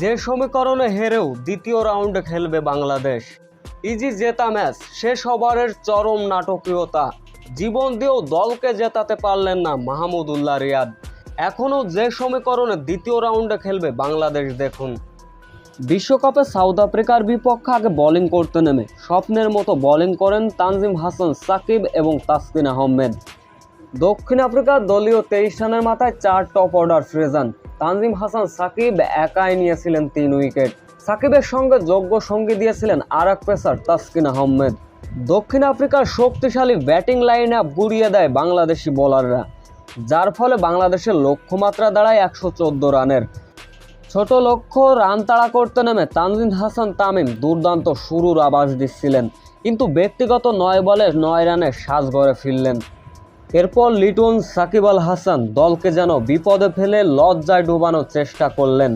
যে সমীকরণে হেরেও দ্বিতীয় রাউন্ডে খেলবে বাংলাদেশ। ইজি জেতা ম্যাচ, শেষ ওভারের চরম নাটকীয়তা। জীবন দিয়েও দলকে জেতাতে পারলেন না মাহমুদুল্লাহ রিয়াদ। এখনও যে সমীকরণে দ্বিতীয় রাউন্ডে খেলবে বাংলাদেশ, দেখুন। বিশ্বকাপে সাউথ আফ্রিকার বিপক্ষে আগে বোলিং করতে নেমে স্বপ্নের মতো বোলিং করেন তানজিম হাসান, সাকিব এবং তাসকিন আহমেদ। দক্ষিণ আফ্রিকার দলীয় তেইশ রানের মাথায় চার টপ অর্ডার ফ্রেজান। তানজিম হাসান, সাকিব একাই নিয়েছিলেন তিন উইকেট। সাকিবের সঙ্গে যোগ্য সঙ্গী দিয়েছিলেন আর এক পেসার তাসকিন আহমেদ। দক্ষিণ আফ্রিকার শক্তিশালী ব্যাটিং লাইন আপ গুড়িয়ে দেয় বাংলাদেশি বোলাররা, যার ফলে বাংলাদেশের লক্ষ্যমাত্রা দাঁড়ায় একশো চোদ্দ রানের। ছোট লক্ষ্য রান তাড়া করতে নেমে তানজিদ হাসান তামিম দুর্দান্ত শুরুর আভাস দিচ্ছিলেন, কিন্তু ব্যক্তিগত নয় বলে নয় রানে সাজ গড়ে ফিরলেন। এরপর লিটন, সাকিব আল হাসান দলকে যেন বিপদে ফেলে লজ্জায় ডুবানোর চেষ্টা করলেন।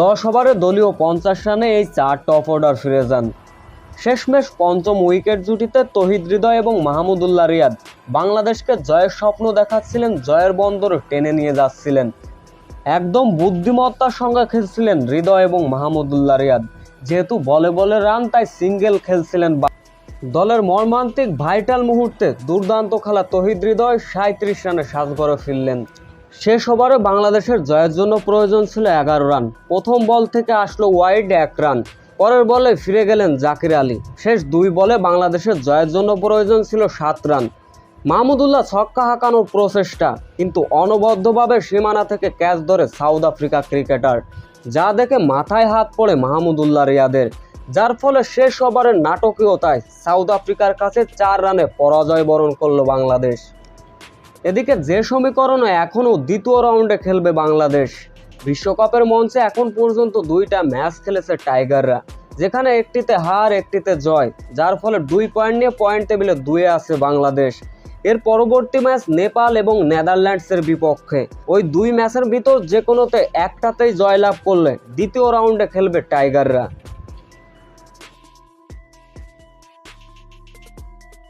দশ ওভারে দলীয় পঞ্চাশ রানে এই চার টপ অর্ডার ফিরে যান। শেষমেশ পঞ্চম উইকেট জুটিতে তহিদ হৃদয় এবং মাহমুদুল্লাহ রিয়াদ বাংলাদেশকে জয়ের স্বপ্ন দেখাচ্ছিলেন, জয়ের বন্দর টেনে নিয়ে যাচ্ছিলেন। একদম বুদ্ধিমত্তার সঙ্গে খেলছিলেন হৃদয় এবং মাহমুদুল্লাহ রিয়াদ। যেহেতু বলে বলে রান তাই সিঙ্গেল খেলছিলেন দলের মর্মান্তিক ভাইটাল মুহূর্তে দুর্দান্ত খেলা তহিদ হৃদয় সাঁত্রিশ রানে করে ফিরলেন। শেষ ওভারে বাংলাদেশের জয়ের জন্য প্রয়োজন ছিল এগারো রান। প্রথম বল থেকে আসলো ওয়াইড এক রান। পরের বলে ফিরে গেলেন জাকির আলী। শেষ দুই বলে বাংলাদেশের জয়ের জন্য প্রয়োজন ছিল সাত রান। মাহমুদুল্লাহ ছক্কা হাঁকানোর প্রচেষ্টা, কিন্তু অনবদ্যভাবে সীমানা থেকে ক্যাচ ধরে সাউথ আফ্রিকা ক্রিকেটার, যা দেখে মাথায় হাত পড়ে মাহমুদুল্লাহ রিয়াদের। যার ফলে শেষ ওভারের নাটকীয়তায় সাউথ আফ্রিকার কাছে চার রানে পরাজয় বরণ করল বাংলাদেশ। এদিকে যে সমীকরণে এখনও দ্বিতীয় রাউন্ডে খেলবে বাংলাদেশ, বিশ্বকাপের মঞ্চে এখন পর্যন্ত দুইটা ম্যাচ খেলেছে টাইগাররা, যেখানে একটিতে হার, একটিতে জয়, যার ফলে দুই পয়েন্ট নিয়ে পয়েন্ট টেবিলে দুয়ে আছে বাংলাদেশ। এর পরবর্তী ম্যাচ নেপাল এবং নেদারল্যান্ডসের বিপক্ষে। ওই দুই ম্যাচের ভিতর যে কোনোতে একটাতেই জয়লাভ করলে দ্বিতীয় রাউন্ডে খেলবে টাইগাররা।